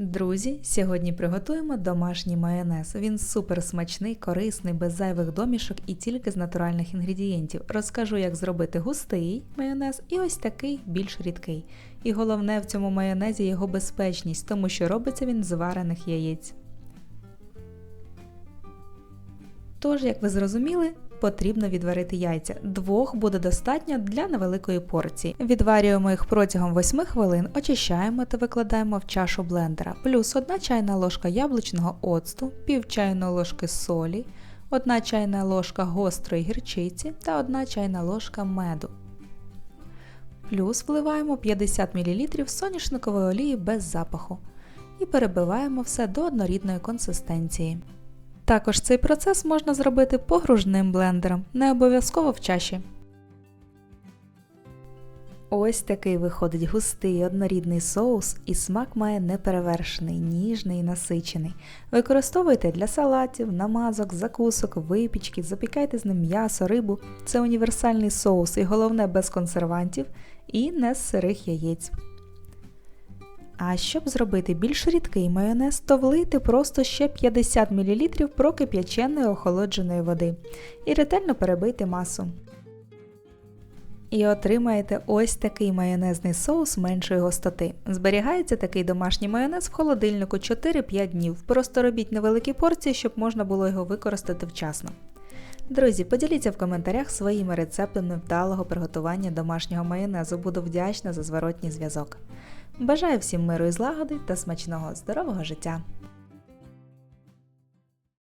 Друзі, сьогодні приготуємо домашній майонез. Він супер смачний, корисний, без зайвих домішок і тільки з натуральних інгредієнтів. Розкажу, як зробити густий майонез і ось такий більш рідкий. І головне в цьому майонезі його безпечність, тому що робиться він з варених яєць. Тож, як ви зрозуміли, потрібно відварити яйця. Двох буде достатньо для невеликої порції. Відварюємо їх протягом 8 хвилин, очищаємо та викладаємо в чашу блендера, плюс 1 чайна ложка яблучного оцту, пів чайної ложки солі, 1 чайна ложка гострої гірчиці та 1 чайна ложка меду. Плюс вливаємо 50 мл соняшникової олії без запаху і перебиваємо все до однорідної консистенції. Також цей процес можна зробити погружним блендером, не обов'язково в чаші. Ось такий виходить густий однорідний соус, і смак має неперевершений, ніжний і насичений. Використовуйте для салатів, намазок, закусок, випічки, запікайте з ним м'ясо, рибу. Це універсальний соус і головне без консервантів і не з сирих яєць. А щоб зробити більш рідкий майонез, то влийте просто ще 50 мл прокип'яченої охолодженої води і ретельно перебийте масу. І отримаєте ось такий майонезний соус меншої густоти. Зберігається такий домашній майонез в холодильнику 4-5 днів. Просто робіть невеликі порції, щоб можна було його використати вчасно. Друзі, поділіться в коментарях своїми рецептами вдалого приготування домашнього майонезу. Буду вдячна за зворотній зв'язок. Бажаю всім миру і злагоди та смачного здорового життя!